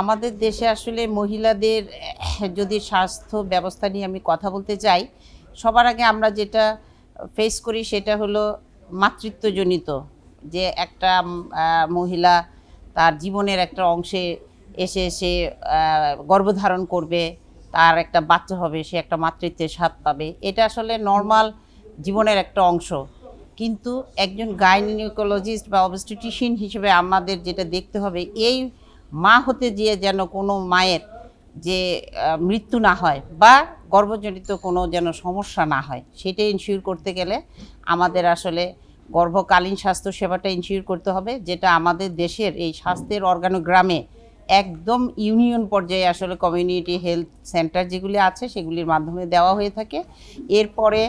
আমাদের দেশে আসলে মহিলাদের, যদি স্বাস্থ্য ব্যবস্থা নিয়ে আমি কথা বলতে চাই, সবার আগে আমরা যেটা ফেস করি সেটা হলো মাতৃত্বজনিত। যে একটা মহিলা তার জীবনের একটা অংশে এসে সে গর্ভধারণ করবে, তার একটা বাচ্চা হবে, সে একটা মাতৃত্বের স্বাদ পাবে। এটা আসলে নর্মাল জীবনের একটা অংশ। কিন্তু একজন গাইনিকোলজিস্ট বা অবস্টিটিশিয়ান হিসেবে আমাদের যেটা দেখতে হবে, এই মা হতে গিয়ে যেন কোনো মায়ের যে মৃত্যু না হয় বা গর্ভজনিত কোনো যেন সমস্যা না হয়, সেটা ইনশিওর করতে গেলে আমাদের আসলে গর্ভকালীন স্বাস্থ্য সেবাটা ইনশিওর করতে হবে, যেটা আমাদের দেশের এই স্বাস্থ্যের অর্গানোগ্রামে একদম ইউনিয়ন পর্যায়ে আসলে কমিউনিটি হেলথ সেন্টার যেগুলি আছে, সেগুলির মাধ্যমে দেওয়া হয়ে থাকে। এরপরে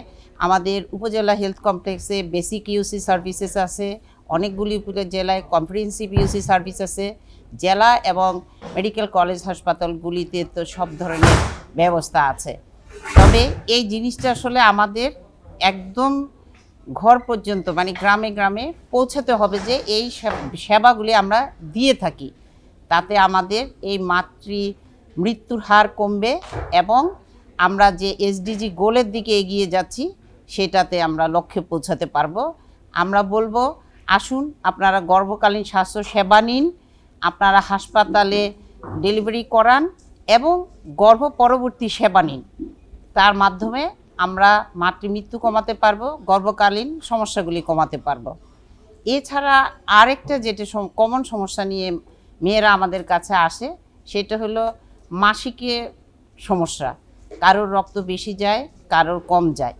আমাদের উপজেলা হেলথ কমপ্লেক্সে বেসিক ইউসি সার্ভিসেস আছে অনেকগুলি জেলায় কম্প্রিহেন্সিভ ইউসি সার্ভিস আছে। জেলা এবং মেডিকেল কলেজ হাসপাতালগুলিতে তো সব ধরনের ব্যবস্থা আছে। তবে এই জিনিসটা আসলে আমাদের একদম ঘর পর্যন্ত মানে গ্রামে গ্রামে পৌঁছাতে হবে যে এই সেব- সেবাগুলি আমরা দিয়ে থাকি। তাতে আমাদের এই মাতৃ মৃত্যুর হার কমবে এবং আমরা যে এসডিজি গোলের দিকে এগিয়ে যাচ্ছি, সেটাতে আমরা লক্ষ্যে পৌঁছাতে পারব। আমরা বলব আসুন, আপনারা গর্ভকালীন স্বাস্থ্য সেবা নিন, আপনারা হাসপাতালে ডেলিভারি করান এবং গর্ভ পরবর্তী সেবা নিন। তার মাধ্যমে আমরা মাতৃমৃত্যু কমাতে পারব, গর্ভকালীন সমস্যাগুলি কমাতে পারব। এছাড়া আরেকটা যেটা কমন সমস্যা নিয়ে মেয়েরা আমাদের কাছে আসে, সেটা হলো মাসিকে সমস্যা। কারোর রক্ত বেশি যায়, কারোর কম যায়।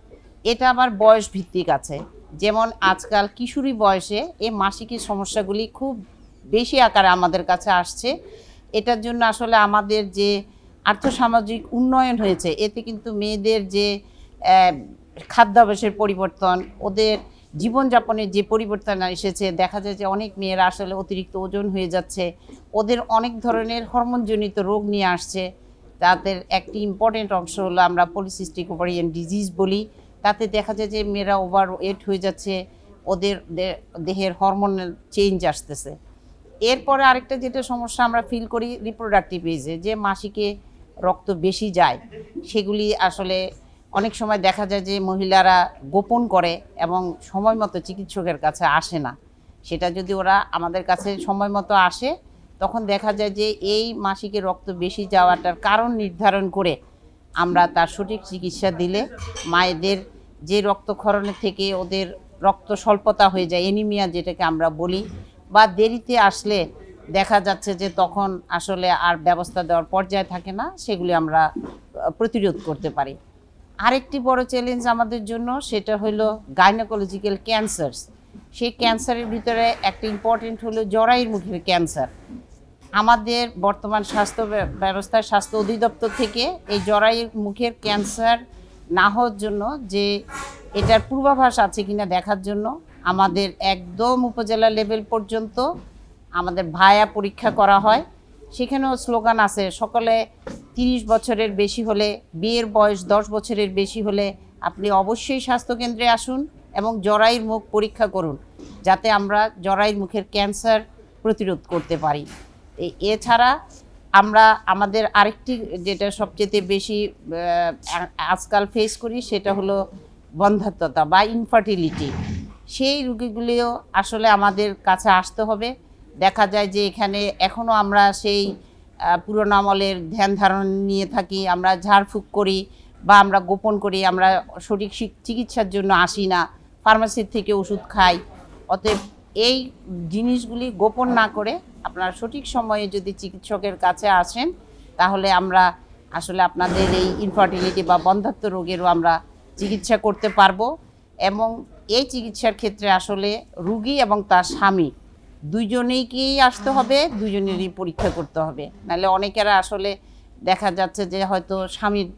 এটা আবার বয়স ভিত্তিক আছে। যেমন আজকাল কিশোরী বয়সে এই মাসিকের সমস্যাগুলি খুব বেশি আকারে আমাদের কাছে আসছে। এটার জন্য আসলে আমাদের যে আর্থসামাজিক উন্নয়ন হয়েছে, এতে কিন্তু মেয়েদের যে খাদ্যাভ্যাসের পরিবর্তন, ওদের জীবনযাপনের যে পরিবর্তন এসেছে, দেখা যায় যে অনেক মেয়েরা আসলে অতিরিক্ত ওজন হয়ে যাচ্ছে, ওদের অনেক ধরনের হরমোনজনিত রোগ নিয়ে আসছে। তাদের একটি ইম্পর্টেন্ট অংশ হলো আমরা পলিসিস্টিক ওভারিয়ান ডিজিজ বলি। তাতে দেখা যায় যে মেয়েরা ওভার ওয়েট হয়ে যাচ্ছে, ওদের দেহের হরমোনাল চেঞ্জ আসতেছে। এরপরে আরেকটা যেটা সমস্যা আমরা ফিল করি রিপ্রোডাক্টিভ এজে যে মাসিকে রক্ত বেশি যায়, সেগুলি আসলে অনেক সময় দেখা যায় যে মহিলারা গোপন করে এবং সময় মতো চিকিৎসকের কাছে আসে না। সেটা যদি ওরা আমাদের কাছে সময় মতো আসে, তখন দেখা যায় যে এই মাসিকে রক্ত বেশি যাওয়াটার কারণ নির্ধারণ করে আমরা তার সঠিক চিকিৎসা দিলে মায়েদের যে রক্তক্ষরণের থেকে ওদের রক্ত স্বল্পতা হয়ে যায় এনিমিয়া যেটাকে আমরা বলি, বা দেরিতে আসলে দেখা যাচ্ছে যে তখন আসলে আর ব্যবস্থা দেওয়ার পর্যায়ে থাকে না, সেগুলি আমরা প্রতিরোধ করতে পারি। আরেকটি বড় চ্যালেঞ্জ আমাদের জন্য সেটা হলো গাইনোকোলজিক্যাল ক্যান্সার সেই ক্যান্সারের ভিতরে একটা ইম্পর্টেন্ট হলো জরায়ুর মুখের ক্যান্সার আমাদের বর্তমান স্বাস্থ্য ব্য- ব্যবস্থার স্বাস্থ্য অধিদপ্তর থেকে এই জরায়ুর মুখের ক্যান্সার না হওয়ার জন্য যে এটার পূর্বাভাস আছে কিনা দেখার জন্য আমাদের একদম উপজেলা লেভেল পর্যন্ত আমাদের ভায়া পরীক্ষা করা হয়। সেখানেও স্লোগান আছে, সকলে তিরিশ বছরের বেশি হলে, বিয়ের বয়স দশ বছরের বেশি হলে আপনি অবশ্যই স্বাস্থ্যকেন্দ্রে আসুন এবং জরায়ুর মুখ পরীক্ষা করুন, যাতে আমরা জরায়ুর মুখের ক্যান্সার প্রতিরোধ করতে পারি। এছাড়া আমরা আমাদের আরেকটি যেটা সবচেয়ে বেশি আজকাল ফেস করি সেটা হলো বন্ধাত্মতা বা ইনফার্টিলিটি সেই রুগীগুলিও আসলে আমাদের কাছে আসতে হবে। দেখা যায় যে এখানে এখনও আমরা সেই পুরোনো আমলের ধ্যান ধারণ নিয়ে থাকি, আমরা ঝাড়ফুঁক করি বা আমরা গোপন করি, আমরা সঠিক চিকিৎসার জন্য আসি না ফার্মাসির থেকে ওষুধ খাই, অতএব এই জিনিসগুলি গোপন না করে আপনারা সঠিক সময়ে যদি চিকিৎসকের কাছে আসেন, তাহলে আমরা আসলে আপনাদের এই ইনফার্টিলিটি বা বন্ধাত্ম রোগেরও আমরা চিকিৎসা করতে পারব। এবং এই চিকিৎসার ক্ষেত্রে আসলে রুগী এবং তার স্বামী দুইজনেইকেই আসতে হবে দুজনেরই পরীক্ষা করতে হবে। নাহলে অনেকেরা আসলে দেখা যাচ্ছে যে হয়তো স্বামীর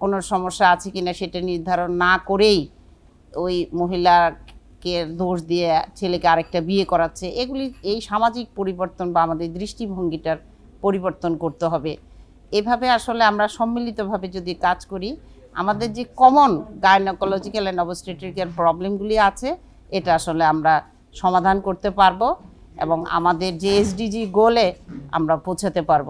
কোনো সমস্যা আছে কিনা সেটা নির্ধারণ না করেই ওই মহিলাকে দোষ দিয়ে ছেলেকে আরেকটা বিয়ে করাচ্ছে, এগুলি এই সামাজিক পরিবর্তন বা আমাদের দৃষ্টিভঙ্গিটার পরিবর্তন করতে হবে। এভাবে আসলে আমরা সম্মিলিতভাবে যদি কাজ করি, আমাদের যে কমন গাইনোকোলজিক্যাল অ্যান্ড অবস্টেট্রিক্যাল প্রবলেমগুলি আছে, এটা আসলে আমরা সমাধান করতে পারব এবং আমাদের যে এসডিজি গোলে আমরা পৌঁছাতে পারব।